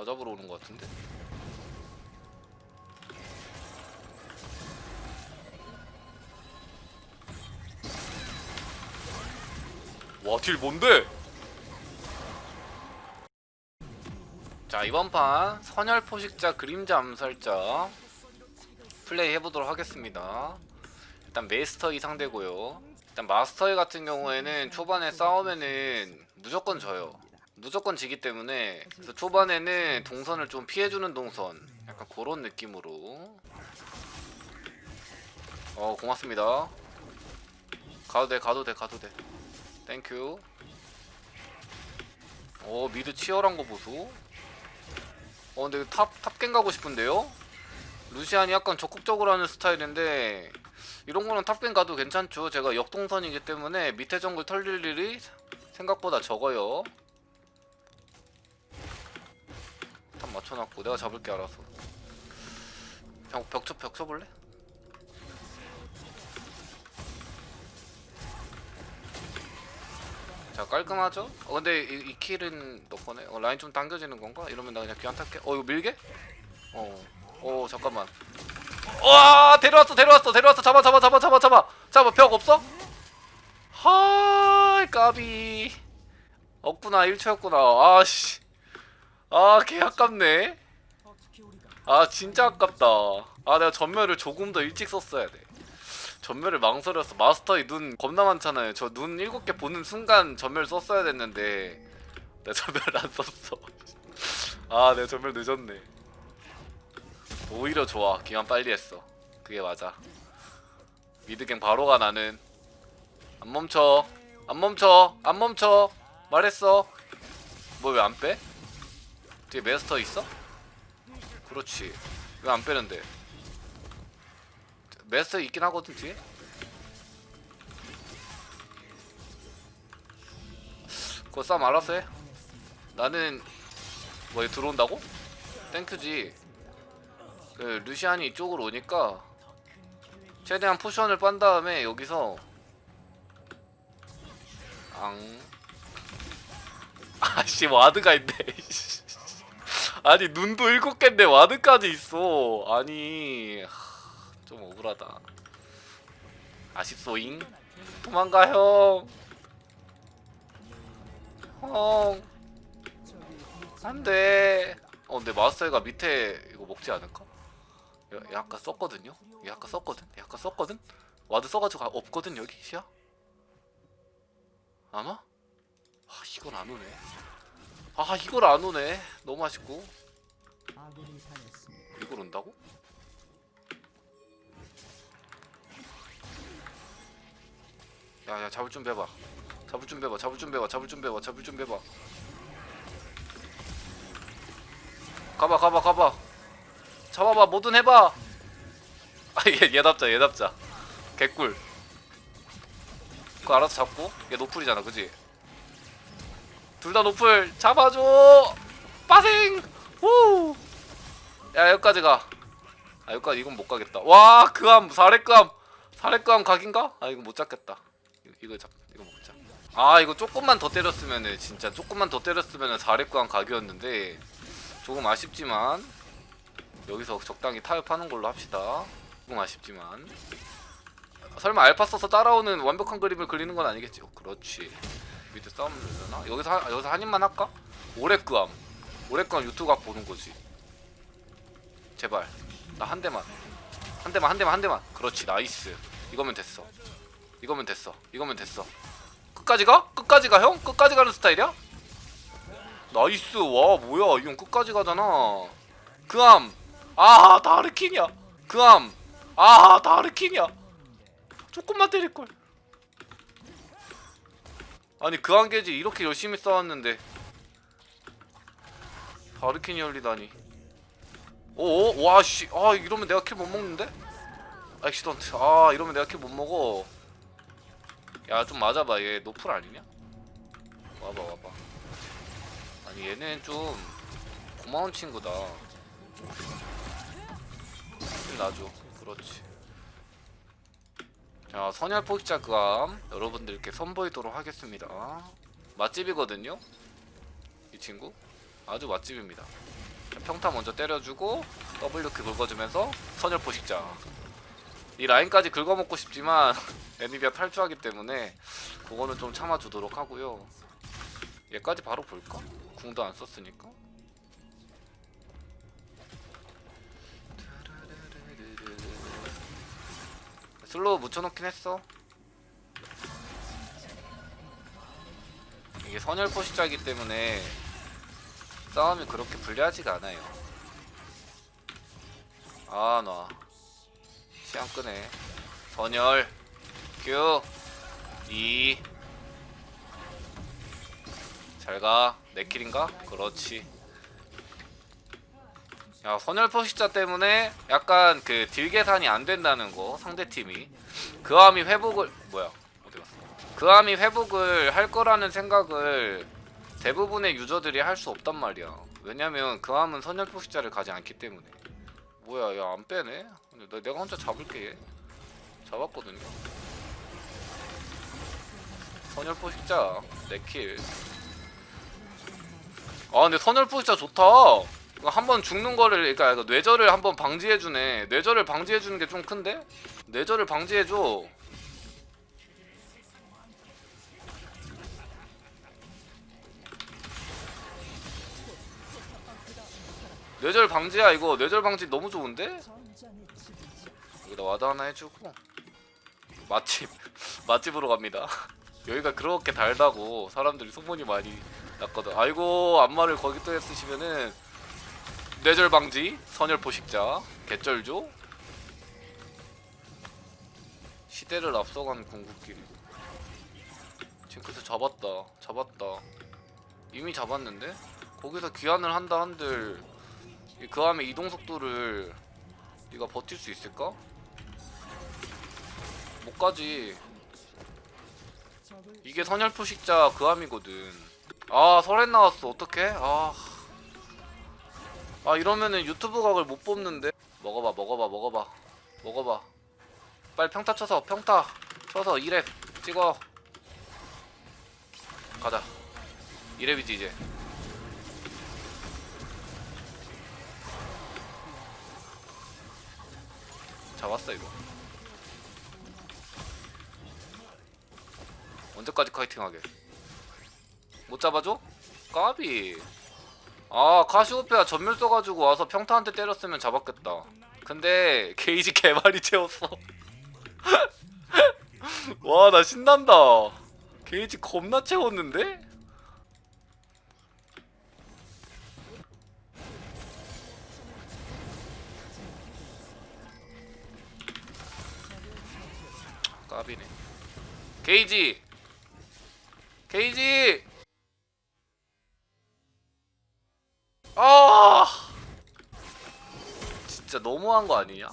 나 잡으러 오는 것 같은데 와딜 뭔데? 자 이번 판 선열 포식자 그림자 암살자 플레이 해보도록 하겠습니다. 일단 메스터 이상 되고요. 일단 마스터 같은 경우에는 초반에 싸우면은 무조건 져요. 무조건 지기 때문에 그래서 초반에는 동선을 좀 피해주는 동선 약간 그런 느낌으로 어 고맙습니다. 가도 돼 가도 돼 가도 돼. 땡큐. 어 미드 치열한 거 보소. 어 근데 탑 탑갱 가고 싶은데요? 루시안이 약간 적극적으로 하는 스타일인데 이런 거는 탑갱 가도 괜찮죠. 제가 역동선이기 때문에 밑에 정글 털릴 일이 생각보다 적어요. 탑 맞춰놨고 내가 잡을게 알아서. 벽, 벽, 쳐, 벽 쳐볼래? 자 깔끔하죠? 어 근데 이, 이 킬은 너 거네? 어, 라인 좀 당겨지는 건가? 이러면 나 그냥 귀한 탈게 어 이거 밀게? 어, 어 잠깐만 와 데려왔어 데려왔어 데려왔어 잡아 잡아 잡아 잡아 잡아 잡아 벽 없어? 하이 까비 없구나 1초였구나 아씨 아 개 아깝네. 아 진짜 아깝다. 아 내가 전멸을 조금 더 일찍 썼어야 돼. 전멸을 망설였어. 마스터의 눈 겁나 많잖아요. 저 눈 7개 보는 순간 전멸 썼어야 됐는데 내가 전멸 안 썼어. 아 내가 전멸 늦었네. 오히려 좋아. 기간 빨리 했어. 그게 맞아. 미드갱 바로가 나는. 안 멈춰. 안 멈춰. 안 멈춰. 말했어. 뭐 왜 안 빼? 뒤에 메스터 있어? 그렇지 왜 안 빼는데 메스터 있긴 하거든 뒤에 그거 싸움 알아서 해 나는 뭐얘 들어온다고? 땡큐지 그 루시안이 이쪽으로 오니까 최대한 포션을 빤 다음에 여기서 앙 아씨 와드가 있네 씨. 아니 눈도 일곱 개인데 와드까지 있어 아니 하, 좀 억울하다 아쉽소잉 도망가 형 형. 안돼 어 근데 마스터가 밑에 이거 먹지 않을까? 얘, 얘 아까 썼거든요? 얘 아까 썼거든? 얘 아까 썼거든? 와드 써가지고 아- 없거든 여기 시야? 아마? 아 이걸 안 오네 아 이걸 안 오네. 너무 아쉽고. 이걸 온다고? 야야 잡을 준비 해봐. 잡을 준비 해봐 잡을 준비 해봐 잡을 준비 해봐 잡을 준비 해봐. 가봐 가봐 가봐. 잡아봐 뭐든 해봐. 아얘 얘답자 얘답자. 개꿀. 그거 알아서 잡고. 얘 노플이잖아 그지 둘 다 노플 잡아줘. 빠생. 후 야 여기까지 가 아 여기까지 이건 못 가겠다. 와 그암 사례감 사례감 각인가? 아 이거 못 잡겠다. 이거, 이거 잡 이거 먹자 아 이거 조금만 더 때렸으면은 진짜 조금만 더 때렸으면은 사례감 각이었는데 조금 아쉽지만 여기서 적당히 타협하는 걸로 합시다. 조금 아쉽지만. 설마 알파 써서 따라오는 완벽한 그림을 그리는 건 아니겠지? 어, 그렇지. 밑에 싸움 되려나? 여기서 하, 여기서 한 입만 할까? 오래꾸암 오래꾸암 유튜브 각 보는 거지. 제발. 나 한 대만. 한 대만 한 대만 한 대만. 그렇지 나이스. 이거면 됐어. 이거면 됐어. 이거면 됐어. 끝까지 가? 끝까지 가 형? 끝까지 가는 스타일이야? 나이스. 와 뭐야. 이 형 끝까지 가잖아. 그암 아 다르킨이야. 그암 아 다르킨이야. 조금만 때릴걸 아니 그암 게지 이렇게 열심히 싸웠는데. 다르킨이 열리다니. 오오 와씨. 아 이러면 내가 킬 못 먹는데? 액시던트 아 이러면 내가 킬 못 먹어. 야 좀 맞아봐. 얘 노플 아니냐? 와봐 와봐. 아니 얘는 좀 고마운 친구다. 좀 놔줘. 그렇지 자 선열 포기자 그암 여러분들께 선보이도록 하겠습니다. 맛집이거든요? 이 친구? 아주 맛집입니다. 평타 먼저 때려주고 WQ 긁어주면서 선열 포식자. 이 라인까지 긁어먹고 싶지만 애니비아 탈주하기 때문에 그거는 좀 참아주도록 하고요. 얘까지 바로 볼까? 궁도 안 썼으니까 슬로우 묻혀놓긴 했어. 이게 선열 포식자이기 때문에 싸움이 그렇게 불리하지가 않아요. 아나 시간 끄네. 선열. 큐. 2 잘가. 내 킬인가? 그렇지 야 선열 포식자 때문에 약간 그 딜 계산이 안 된다는 거 상대 팀이. 그함이 회복을 뭐야? 어디 갔어? 그함이 회복을 할 거라는 생각을 대부분의 유저들이 할 수 없단 말이야. 왜냐면 그함은 선열 포식자를 가지 않기 때문에. 뭐야 야 안 빼네? 근데 나- 내가 혼자 잡을게 얘. 잡았거든요. 선열 포식자 내킬. 아 근데 선열 포식자 좋다 한번 죽는 거를 그러니까 이거 뇌절을 한번 방지해 주네. 뇌절을 방지해 주는 게 좀 큰데? 뇌절을 방지해 줘. 뇌절 방지야 이거. 뇌절 방지 너무 좋은데? 여기다 와드 하나 해주고. 맛집. 맛집으로 갑니다. 여기가 그렇게 달다고 사람들이 소문이 많이 났거든. 아이고 안마를 거기 또 했으시면은 뇌절 방지 선열 포식자 개쩔죠 시대를 앞서간 궁극기. 징크스 잡았다 잡았다. 이미 잡았는데? 거기서 귀환을 한다 한들 이 그함의 이동 속도를 네가 버틸 수 있을까? 못 가지. 이게 선열 포식자 그함이거든. 아 설엔 나왔어. 어떡해? 아 아 이러면은 유튜브 각을 못 뽑는데? 먹어봐 먹어봐 먹어봐. 먹어봐. 빨리 평타 쳐서 평타 쳐서 2렙 찍어. 가자. 2렙이지 이제. 잡았어 이거. 언제까지 카이팅하게? 못 잡아줘? 까비 아 카시오페아 전멸 써가지고 와서 평타 한대 때렸으면 잡았겠다. 근데 게이지 개많이 채웠어. 와 나 신난다. 게이지 겁나 채웠는데? 까비네. 게이지! 게이지 아 진짜 너무한 거 아니냐?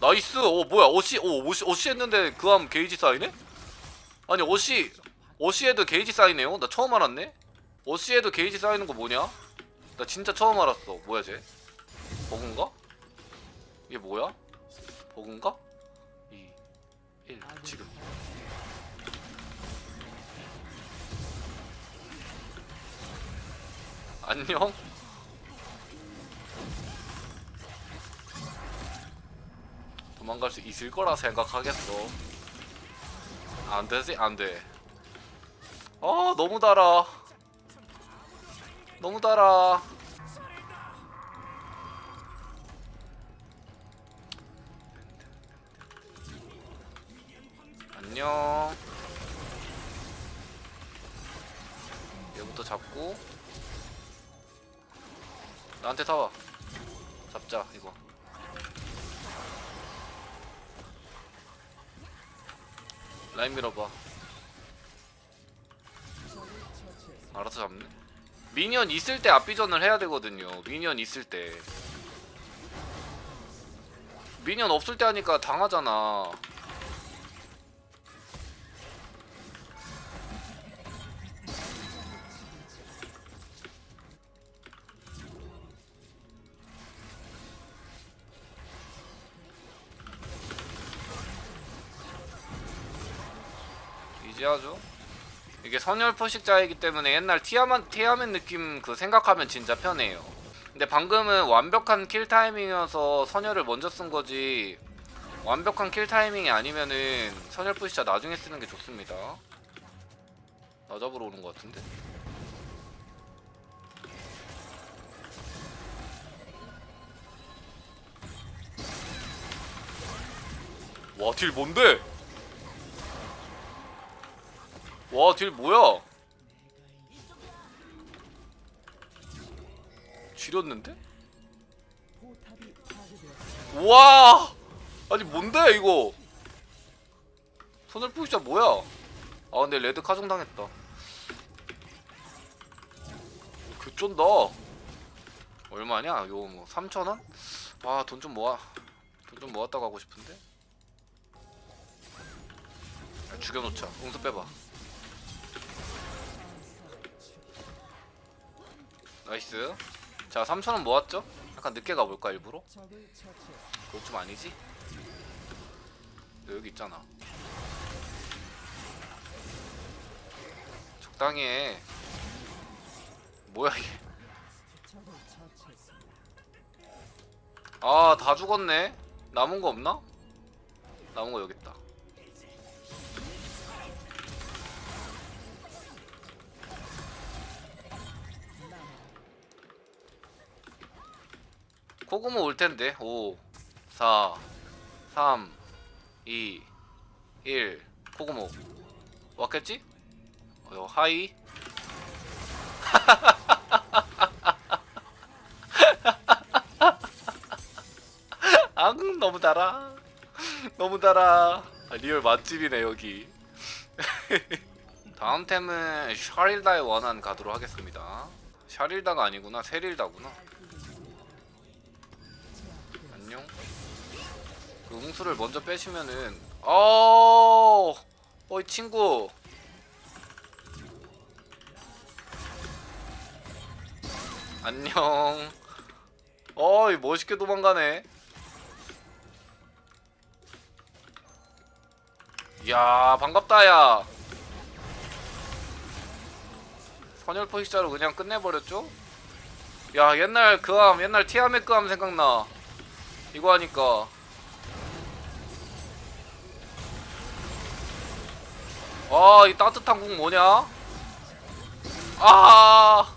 나이스 오 뭐야 어시 오 어시 어시 했는데 그함 게이지 쌓이네? 아니 어시 어시에도 게이지 쌓이네요? 나 처음 알았네? 어시에도 게이지 쌓이는 거 뭐냐? 나 진짜 처음 알았어 뭐야 쟤? 버그인가? 이게 뭐야? 버그인가? 2 1 지금 안녕? 도망갈 수 있을 거라 생각하겠어. 안 되지? 안 돼. 아, 너무 달아. 너무 달아. 안녕. 얘부터 잡고 나한테 타와. 잡자 이거. 라인 밀어봐. 알아서 잡네. 미니언 있을 때 앞비전을 해야 되거든요. 미니언 있을 때. 미니언 없을 때 하니까 당하잖아. 이제 하죠. 이게 선열 포식자이기 때문에 옛날 티아만 티아맨 느낌 그 생각하면 진짜 편해요. 근데 방금은 완벽한 킬 타이밍이어서 선열을 먼저 쓴 거지 완벽한 킬 타이밍이 아니면은 선열 푸시자 나중에 쓰는 게 좋습니다 나 잡으러 오는 거 같은데 와 딜 뭔데 와 딜 뭐야? 지렸는데? 와! 아니 뭔데 이거? 손을 푸시자 뭐야? 아 근데 레드 카정 당했다. 교쫀다. 얼마냐? 요거 뭐 3천원? 아 돈 좀 모아 돈 좀 모았다 가고 싶은데? 야, 죽여놓자. 웅수 빼봐 나이스 자 3천원 모았죠? 약간 늦게 가볼까 일부러? 그건 좀 아니지? 너 여기 있잖아 적당히 해 뭐야 이게 아 다 죽었네 남은 거 없나? 남은 거 여기 있다 코고모 올 텐데. 5 4 3 2 1 코고모 왔겠지? 어, 하이. 앙 너무 달아. 너무 달아. 아, 리얼 맛집이네 여기. 다음 템은 샤릴다의 원한 가도록 하겠습니다. 샤릴다가 아니구나. 세릴다구나 안녕 그 웅수를 먼저 빼시면은 어 어이 친구. 안녕. 어이 멋있게 도망가네. 야 반갑다 야. 선열 포식자로 그냥 끝내버렸죠? 야 옛날 그암 옛날 티아메 그암 생각나 이거 하니까 아 이 따뜻한 궁 뭐냐? 아,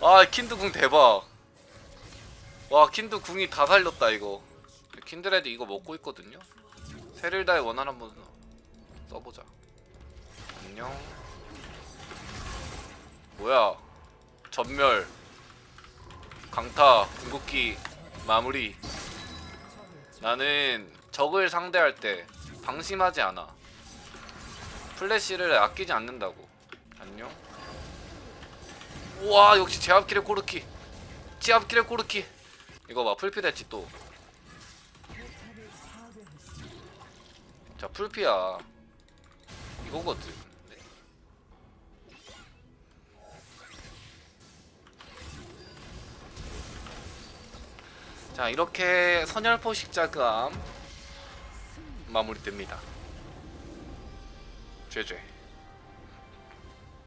아 킨드 궁 대박. 와 킨드 궁이 다 살렸다 이거. 킨드레드 이거 먹고 있거든요. 세릴다의 원한 한번 써보자. 안녕. 뭐야? 전멸. 강타 궁극기 마무리. 나는 적을 상대할 때 방심하지 않아. 플래시를 아끼지 않는다고. 안녕. 우와 역시 제압킬의 코르키. 제압킬의 코르키. 이거 봐 풀피 됐지 또. 자 풀피야. 이거거든. 자 이렇게 선열 포식 자그암 마무리됩니다. 죄죄.